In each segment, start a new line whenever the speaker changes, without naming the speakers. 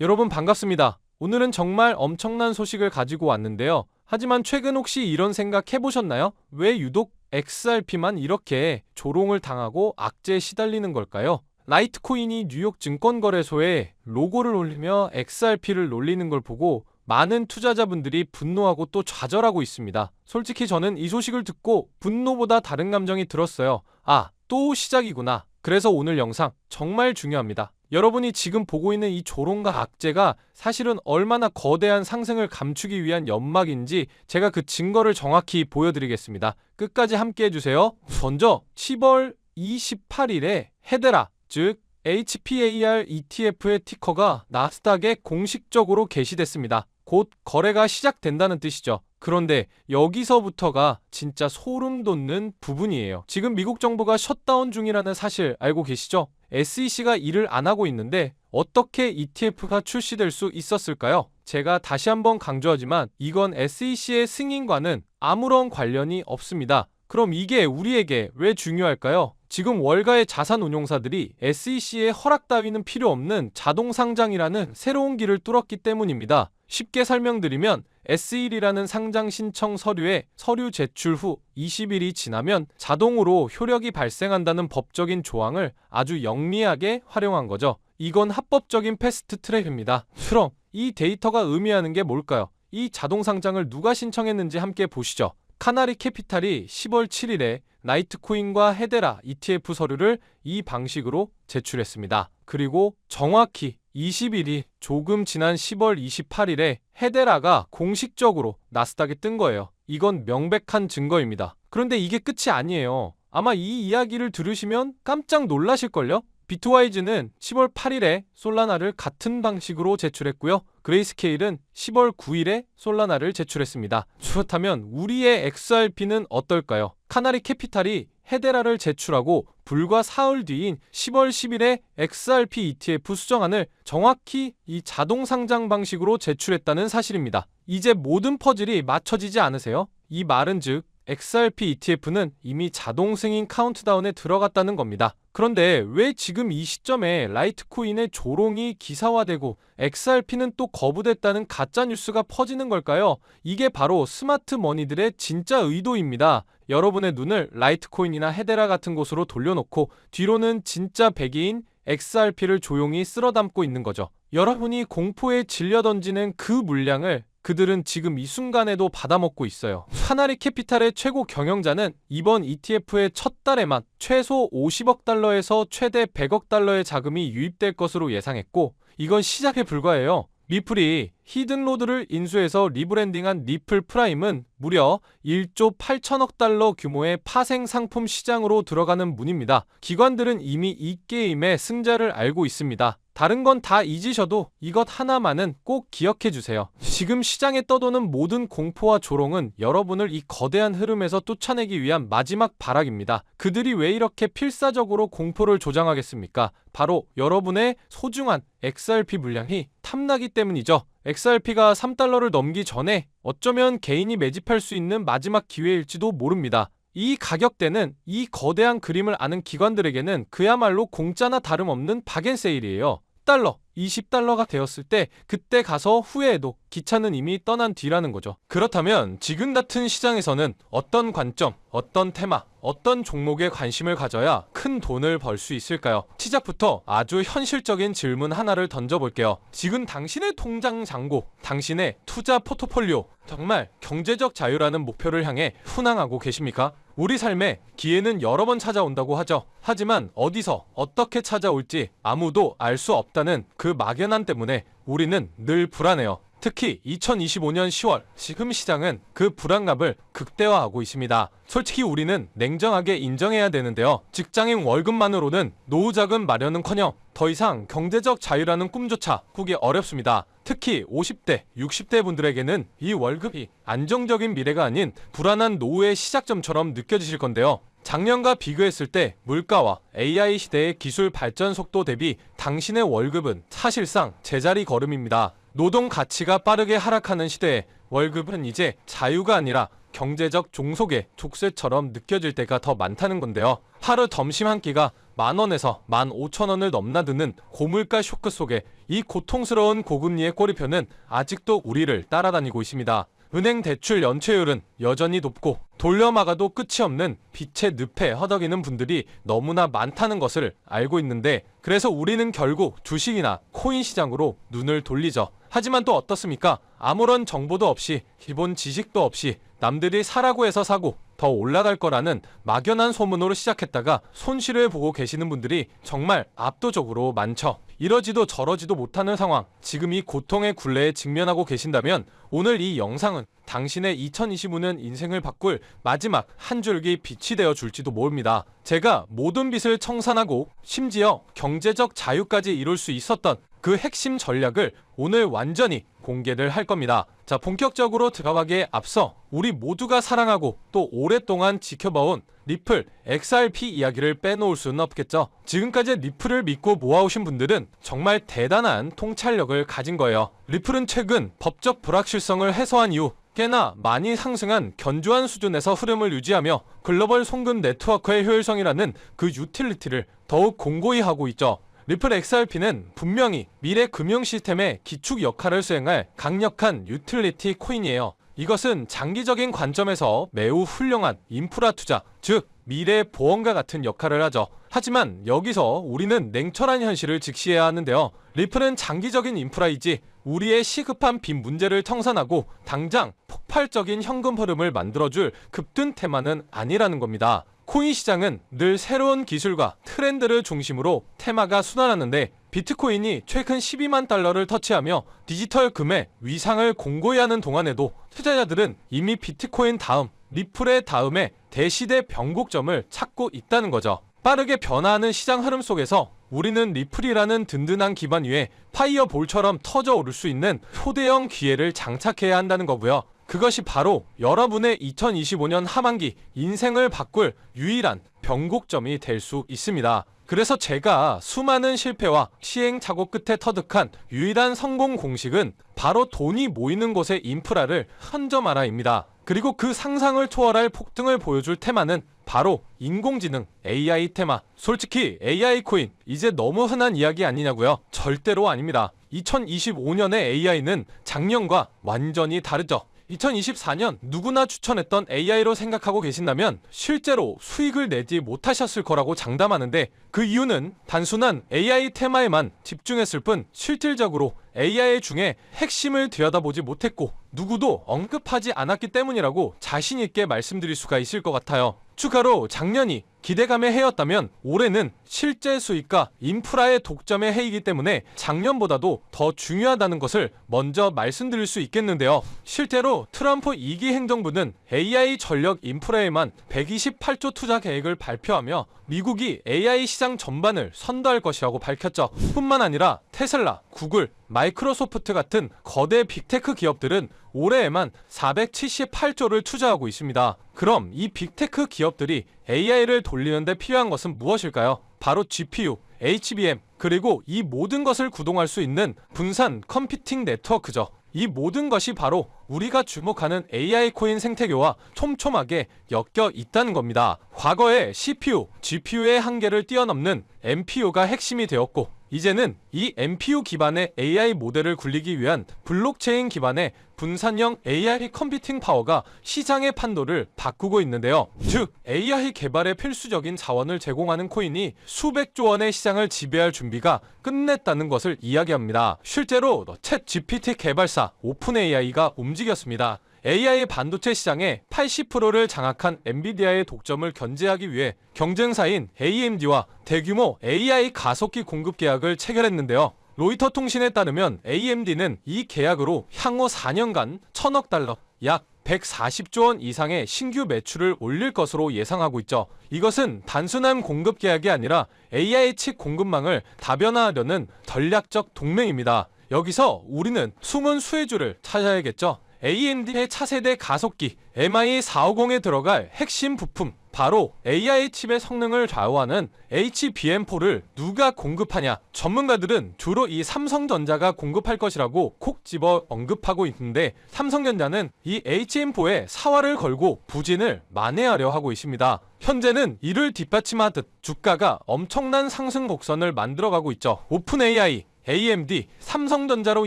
여러분 반갑습니다. 오늘은 정말 엄청난 소식을 가지고 왔는데요. 하지만 최근 혹시 이런 생각 해보셨나요? 왜 유독 XRP만 이렇게 조롱을 당하고 악재에 시달리는 걸까요? 라이트코인이 뉴욕 증권거래소에 로고를 올리며 XRP를 놀리는 걸 보고 많은 투자자분들이 분노하고 또 좌절하고 있습니다. 솔직히 저는 이 소식을 듣고 분노보다 다른 감정이 들었어요. 아, 또 시작이구나. 그래서 오늘 영상 정말 중요합니다. 여러분이 지금 보고 있는 이 조롱과 악재가 사실은 얼마나 거대한 상승을 감추기 위한 연막인지 제가 그 증거를 정확히 보여드리겠습니다. 끝까지 함께 해주세요. 먼저 10월 28일에 헤데라, 즉 HPAR ETF의 티커가 나스닥에 공식적으로 게시됐습니다. 곧 거래가 시작된다는 뜻이죠. 그런데 여기서부터가 진짜 소름 돋는 부분이에요. 지금 미국 정부가 셧다운 중이라는 사실 알고 계시죠? SEC가 일을 안 하고 있는데 어떻게 ETF가 출시될 수 있었을까요? 제가 다시 한번 강조하지만 이건 SEC의 승인과는 아무런 관련이 없습니다. 그럼 이게 우리에게 왜 중요할까요? 지금 월가의 자산 운용사들이 SEC의 허락 따위는 필요 없는 자동 상장이라는 새로운 길을 뚫었기 때문입니다. 쉽게 설명드리면 S1이라는 상장 신청 서류에 서류 제출 후 20일이 지나면 자동으로 효력이 발생한다는 법적인 조항을 아주 영리하게 활용한 거죠. 이건 합법적인 패스트 트랙입니다. 그럼 이 데이터가 의미하는 게 뭘까요? 이 자동 상장을 누가 신청했는지 함께 보시죠. 카나리 캐피탈이 10월 7일에 나이트코인과 헤데라 ETF 서류를 이 방식으로 제출했습니다. 그리고 정확히 20일이 조금 지난 10월 28일에 헤데라가 공식적으로 나스닥에 뜬 거예요. 이건 명백한 증거입니다. 그런데 이게 끝이 아니에요. 아마 이 이야기를 들으시면 깜짝 놀라실걸요? 비트와이즈는 10월 8일에 솔라나를 같은 방식으로 제출했고요. 그레이스케일은 10월 9일에 솔라나를 제출했습니다. 그렇다면 우리의 XRP는 어떨까요? 카나리 캐피탈이 헤데라를 제출하고 불과 사흘 뒤인 10월 10일에 XRP ETF 수정안을 정확히 이 자동 상장 방식으로 제출했다는 사실입니다. 이제 모든 퍼즐이 맞춰지지 않으세요? 이 말은 즉 XRP ETF는 이미 자동 승인 카운트다운에 들어갔다는 겁니다. 그런데 왜 지금 이 시점에 라이트코인의 조롱이 기사화되고 XRP는 또 거부됐다는 가짜 뉴스가 퍼지는 걸까요? 이게 바로 스마트 머니들의 진짜 의도입니다. 여러분의 눈을 라이트코인이나 헤데라 같은 곳으로 돌려놓고 뒤로는 진짜 배기인 XRP를 조용히 쓸어 담고 있는 거죠. 여러분이 공포에 질려 던지는 그 물량을 그들은 지금 이 순간에도 받아먹고 있어요. 하나리 캐피탈의 최고 경영자는 이번 ETF의 첫 달에만 최소 50억 달러에서 최대 100억 달러의 자금이 유입될 것으로 예상했고 이건 시작에 불과해요. 리플이 히든로드를 인수해서 리브랜딩한 리플 프라임은 무려 1조 8천억 달러 규모의 파생 상품 시장으로 들어가는 문입니다. 기관들은 이미 이 게임의 승자를 알고 있습니다. 다른 건 다 잊으셔도 이것 하나만은 꼭 기억해 주세요. 지금 시장에 떠도는 모든 공포와 조롱은 여러분을 이 거대한 흐름에서 쫓아내기 위한 마지막 발악입니다. 그들이 왜 이렇게 필사적으로 공포를 조장하겠습니까? 바로 여러분의 소중한 XRP 물량이 탐나기 때문이죠. XRP가 3달러를 넘기 전에 어쩌면 개인이 매집할 수 있는 마지막 기회일지도 모릅니다. 이 가격대는 이 거대한 그림을 아는 기관들에게는 그야말로 공짜나 다름없는 박앤세일이에요. 달러, 20달러가 되었을 때 그때 가서 후회해도 기차는 이미 떠난 뒤라는 거죠. 그렇다면 지금 같은 시장에서는 어떤 관점, 어떤 테마, 어떤 종목에 관심을 가져야 큰 돈을 벌 수 있을까요? 시작부터 아주 현실적인 질문 하나를 던져볼게요. 지금 당신의 통장 잔고, 당신의 투자 포트폴리오, 정말 경제적 자유라는 목표를 향해 훈항하고 계십니까? 우리 삶에 기회는 여러 번 찾아온다고 하죠. 하지만 어디서 어떻게 찾아올지 아무도 알 수 없다는 그 막연함 때문에 우리는 늘 불안해요. 특히 2025년 10월 지금 시장은 그 불안감을 극대화하고 있습니다. 솔직히 우리는 냉정하게 인정해야 되는데요. 직장인 월급만으로는 노후 자금 마련은커녕 더 이상 경제적 자유라는 꿈조차 꾸기 어렵습니다. 특히 50대, 60대 분들에게는 이 월급이 안정적인 미래가 아닌 불안한 노후의 시작점처럼 느껴지실 건데요. 작년과 비교했을 때 물가와 AI 시대의 기술 발전 속도 대비 당신의 월급은 사실상 제자리 걸음입니다. 노동 가치가 빠르게 하락하는 시대에 월급은 이제 자유가 아니라 경제적 종속의 족쇄처럼 느껴질 때가 더 많다는 건데요. 하루 점심 한 끼가 만 원에서 만 오천 원을 넘나드는 고물가 쇼크 속에 이 고통스러운 고금리의 꼬리표는 아직도 우리를 따라다니고 있습니다. 은행 대출 연체율은 여전히 높고 돌려막아도 끝이 없는 빛의 늪에 허덕이는 분들이 너무나 많다는 것을 알고 있는데 그래서 우리는 결국 주식이나 코인 시장으로 눈을 돌리죠. 하지만 또 어떻습니까? 아무런 정보도 없이 기본 지식도 없이 남들이 사라고 해서 사고 더 올라갈 거라는 막연한 소문으로 시작했다가 손실을 보고 계시는 분들이 정말 압도적으로 많죠. 이러지도 저러지도 못하는 상황, 지금 이 고통의 굴레에 직면하고 계신다면 오늘 이 영상은 당신의 2025년 인생을 바꿀 마지막 한 줄기 빛이 되어 줄지도 모릅니다. 제가 모든 빚을 청산하고 심지어 경제적 자유까지 이룰 수 있었던 그 핵심 전략을 오늘 완전히 공개를 할 겁니다. 자, 본격적으로 들어가기에 앞서 우리 모두가 사랑하고 또 오랫동안 지켜봐온 리플 XRP 이야기를 빼놓을 수는 없겠죠. 지금까지 리플을 믿고 모아오신 분들은 정말 대단한 통찰력을 가진 거예요. 리플은 최근 법적 불확실성을 해소한 이후 꽤나 많이 상승한 견조한 수준에서 흐름을 유지하며 글로벌 송금 네트워크의 효율성이라는 그 유틸리티를 더욱 공고히 하고 있죠. 리플 XRP는 분명히 미래 금융 시스템의 기축 역할을 수행할 강력한 유틸리티 코인이에요. 이것은 장기적인 관점에서 매우 훌륭한 인프라 투자, 즉 미래 보험과 같은 역할을 하죠. 하지만 여기서 우리는 냉철한 현실을 직시해야 하는데요. 리플은 장기적인 인프라이지 우리의 시급한 빚 문제를 청산하고 당장 폭발적인 현금 흐름을 만들어줄 급등 테마는 아니라는 겁니다. 코인 시장은 늘 새로운 기술과 트렌드를 중심으로 테마가 순환하는데 비트코인이 최근 12만 달러를 터치하며 디지털 금의 위상을 공고히 하는 동안에도 투자자들은 이미 비트코인 다음 리플의 다음에 대시대 변곡점을 찾고 있다는 거죠. 빠르게 변화하는 시장 흐름 속에서 우리는 리플이라는 든든한 기반 위에 파이어볼처럼 터져 오를 수 있는 초대형 기회를 장착해야 한다는 거고요. 그것이 바로 여러분의 2025년 하반기 인생을 바꿀 유일한 변곡점이 될 수 있습니다. 그래서 제가 수많은 실패와 시행착오 끝에 터득한 유일한 성공 공식은 바로 돈이 모이는 곳의 인프라를 헌점하라입니다. 그리고 그 상상을 초월할 폭등을 보여줄 테마는 바로 인공지능 AI 테마. 솔직히 AI 코인 이제 너무 흔한 이야기 아니냐고요? 절대로 아닙니다. 2025년의 AI는 작년과 완전히 다르죠. 2024년 누구나 추천했던 AI로 생각하고 계신다면 실제로 수익을 내지 못하셨을 거라고 장담하는데 그 이유는 단순한 AI 테마에만 집중했을 뿐 실질적으로 AI 중에 핵심을 들여다보지 못했고 누구도 언급하지 않았기 때문이라고 자신있게 말씀드릴 수가 있을 것 같아요. 추가로 작년이 기대감의 해였다면 올해는 실제 수익과 인프라의 독점의 해이기 때문에 작년보다도 더 중요하다는 것을 먼저 말씀드릴 수 있겠는데요. 실제로 트럼프 2기 행정부는 AI 전력 인프라에만 128조 투자 계획을 발표하며 미국이 AI 시장 전반을 선도할 것이라고 밝혔죠. 뿐만 아니라 테슬라, 구글, 마이크로소프트 같은 거대 빅테크 기업들은 올해에만 478조를 투자하고 있습니다. 그럼 이 빅테크 기업들이 AI를 돌리는데 필요한 것은 무엇일까요? 바로 GPU, HBM, 그리고 이 모든 것을 구동할 수 있는 분산 컴퓨팅 네트워크죠. 이 모든 것이 바로 우리가 주목하는 AI 코인 생태계와 촘촘하게 엮여 있다는 겁니다. 과거에 CPU, GPU의 한계를 뛰어넘는 MPU가 핵심이 되었고 이제는 이 MPU 기반의 AI 모델을 굴리기 위한 블록체인 기반의 분산형 AI 컴퓨팅 파워가 시장의 판도를 바꾸고 있는데요. 즉, AI 개발에 필수적인 자원을 제공하는 코인이 수백조 원의 시장을 지배할 준비가 끝냈다는 것을 이야기합니다. 실제로 챗 GPT 개발사 오픈AI가 움직였습니다. AI 반도체 시장의 80%를 장악한 엔비디아의 독점을 견제하기 위해 경쟁사인 AMD와 대규모 AI 가속기 공급 계약을 체결했는데요. 로이터 통신에 따르면 AMD는 이 계약으로 향후 4년간 1000억 달러, 약 140조 원 이상의 신규 매출을 올릴 것으로 예상하고 있죠. 이것은 단순한 공급 계약이 아니라 AI 칩 공급망을 다변화하려는 전략적 동맹입니다. 여기서 우리는 숨은 수혜주를 찾아야겠죠. AMD의 차세대 가속기 MI450에 들어갈 핵심 부품 바로 AI 칩의 성능을 좌우하는 HBM4를 누가 공급하냐 전문가들은 주로 이 삼성전자가 공급할 것이라고 콕 집어 언급하고 있는데 삼성전자는 이 HM4에 사활을 걸고 부진을 만회하려 하고 있습니다. 현재는 이를 뒷받침하듯 주가가 엄청난 상승 곡선을 만들어가고 있죠. 오픈 AI AMD, 삼성전자로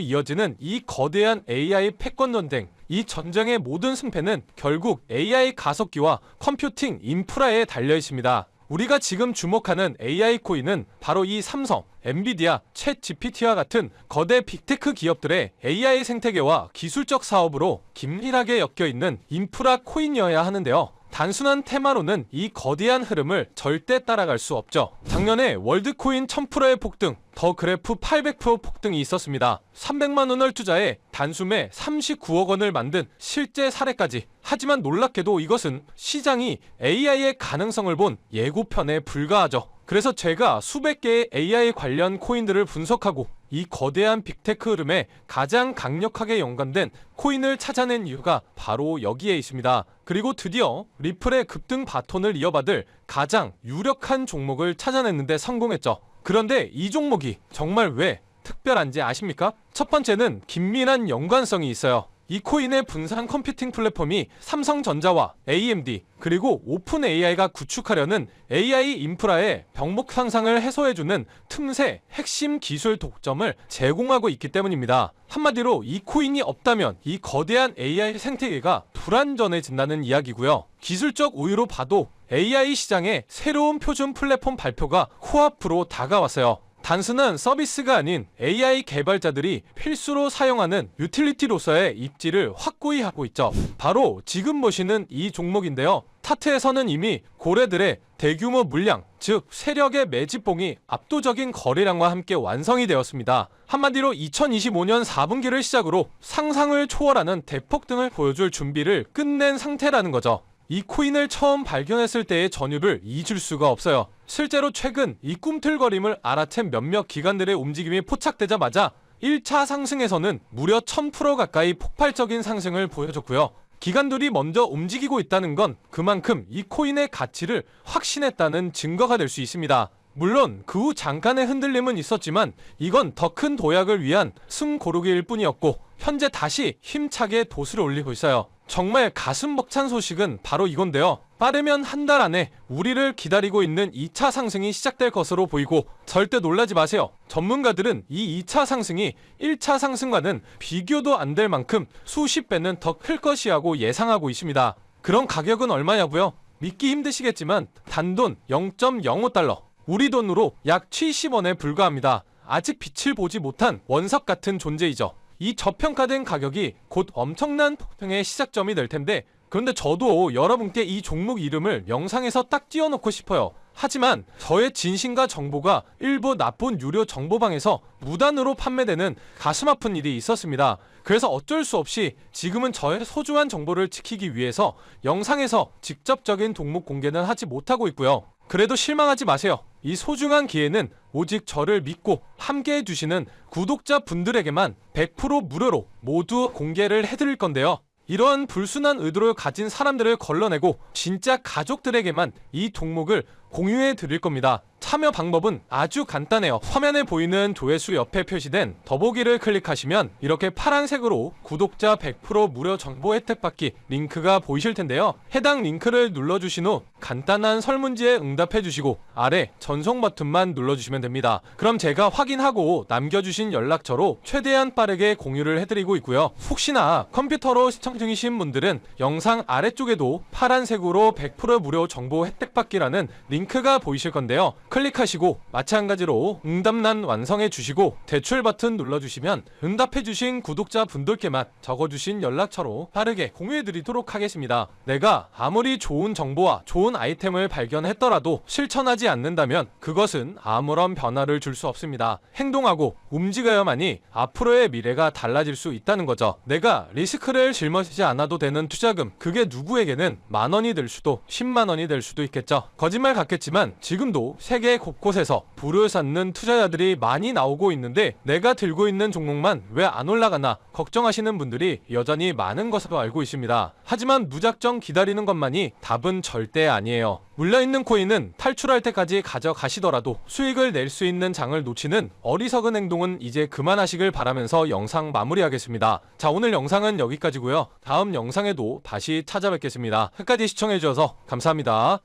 이어지는 이 거대한 AI 패권 전쟁. 이 전쟁의 모든 승패는 결국 AI 가속기와 컴퓨팅 인프라에 달려 있습니다. 우리가 지금 주목하는 AI 코인은 바로 이 삼성, 엔비디아, 챗 GPT와 같은 거대 빅테크 기업들의 AI 생태계와 기술적 사업으로 긴밀하게 엮여 있는 인프라 코인이어야 하는데요. 단순한 테마로는 이 거대한 흐름을 절대 따라갈 수 없죠. 작년에 월드코인 1000%의 폭등, 더 그래프 800% 폭등이 있었습니다. 300만 원을 투자해 단숨에 39억 원을 만든 실제 사례까지. 하지만 놀랍게도 이것은 시장이 AI의 가능성을 본 예고편에 불과하죠. 그래서 제가 수백 개의 AI 관련 코인들을 분석하고 이 거대한 빅테크 흐름에 가장 강력하게 연관된 코인을 찾아낸 이유가 바로 여기에 있습니다. 그리고 드디어 리플의 급등 바톤을 이어받을 가장 유력한 종목을 찾아냈는데 성공했죠. 그런데 이 종목이 정말 왜 특별한지 아십니까? 첫 번째는 긴밀한 연관성이 있어요. 이 코인의 분산 컴퓨팅 플랫폼이 삼성전자와 AMD 그리고 오픈 AI가 구축하려는 AI 인프라의 병목 현상을 해소해주는 틈새 핵심 기술 독점을 제공하고 있기 때문입니다. 한마디로 이 코인이 없다면 이 거대한 AI 생태계가 불안전해진다는 이야기고요. 기술적 우위로 봐도 AI 시장의 새로운 표준 플랫폼 발표가 코앞으로 다가왔어요. 단순한 서비스가 아닌 AI 개발자들이 필수로 사용하는 유틸리티로서의 입지를 확고히 하고 있죠. 바로 지금 보시는 이 종목인데요. 타트에서는 이미 고래들의 대규모 물량, 즉 세력의 매집봉이 압도적인 거래량과 함께 완성이 되었습니다. 한마디로 2025년 4분기를 시작으로 상상을 초월하는 대폭등을 보여줄 준비를 끝낸 상태라는 거죠. 이 코인을 처음 발견했을 때의 전율을 잊을 수가 없어요. 실제로 최근 이 꿈틀거림을 알아챈 몇몇 기관들의 움직임이 포착되자마자 1차 상승에서는 무려 1000% 가까이 폭발적인 상승을 보여줬고요. 기관들이 먼저 움직이고 있다는 건 그만큼 이 코인의 가치를 확신했다는 증거가 될 수 있습니다. 물론 그 후 잠깐의 흔들림은 있었지만 이건 더 큰 도약을 위한 숨고르기일 뿐이었고 현재 다시 힘차게 도수를 올리고 있어요. 정말 가슴 벅찬 소식은 바로 이건데요. 빠르면 한 달 안에 우리를 기다리고 있는 2차 상승이 시작될 것으로 보이고 절대 놀라지 마세요. 전문가들은 이 2차 상승이 1차 상승과는 비교도 안 될 만큼 수십 배는 더 클 것이라고 예상하고 있습니다. 그런 가격은 얼마냐고요? 믿기 힘드시겠지만 단돈 0.05달러, 우리 돈으로 약 70원에 불과합니다. 아직 빛을 보지 못한 원석 같은 존재이죠. 이 저평가된 가격이 곧 엄청난 폭등의 시작점이 될 텐데 그런데 저도 여러분께 이 종목 이름을 영상에서 딱 띄워놓고 싶어요. 하지만 저의 진심과 정보가 일부 나쁜 유료 정보방에서 무단으로 판매되는 가슴 아픈 일이 있었습니다. 그래서 어쩔 수 없이 지금은 저의 소중한 정보를 지키기 위해서 영상에서 직접적인 종목 공개는 하지 못하고 있고요. 그래도 실망하지 마세요. 이 소중한 기회는 오직 저를 믿고 함께 해 주시는 구독자 분들에게만 100% 무료로 모두 공개를 해드릴 건데요. 이러한 불순한 의도를 가진 사람들을 걸러내고 진짜 가족들에게만 이 종목을 공유해 드릴 겁니다. 참여 방법은 아주 간단해요. 화면에 보이는 조회수 옆에 표시된 더보기를 클릭하시면 이렇게 파란색으로 구독자 100% 무료 정보 혜택 받기 링크가 보이실 텐데요. 해당 링크를 눌러주신 후 간단한 설문지에 응답해 주시고 아래 전송 버튼만 눌러주시면 됩니다. 그럼 제가 확인하고 남겨주신 연락처로 최대한 빠르게 공유를 해드리고 있고요. 혹시나 컴퓨터로 시청 중이신 분들은 영상 아래쪽에도 파란색으로 100% 무료 정보 혜택 받기라는 링크 가 보이실 건데요. 클릭하시고 마찬가지로 응답란 완성해 주시고 대출 버튼 눌러주시면 응답해 주신 구독자 분들께만 적어주신 연락처로 빠르게 공유해 드리도록 하겠습니다. 내가 아무리 좋은 정보와 좋은 아이템을 발견했더라도 실천하지 않는다면 그것은 아무런 변화를 줄 수 없습니다. 행동하고 움직여야만이 앞으로의 미래가 달라질 수 있다는 거죠. 내가 리스크를 짊어지지 않아도 되는 투자금 그게 누구에게는 만 원이 될 수도 10만 원이 될 수도 있겠죠. 거짓말 같 겠지만 지금도 세계 곳곳에서 부를 쌓는 투자자들이 많이 나오고 있는데 내가 들고 있는 종목만 왜 안 올라가나 걱정하시는 분들이 여전히 많은 것으로 알고 있습니다. 하지만 무작정 기다리는 것만이 답은 절대 아니에요. 물려있는 코인은 탈출할 때까지 가져가시더라도 수익을 낼 수 있는 장을 놓치는 어리석은 행동은 이제 그만하시길 바라면서 영상 마무리하겠습니다. 자 오늘 영상은 여기까지고요. 다음 영상에도 다시 찾아뵙겠습니다. 끝까지 시청해주셔서 감사합니다.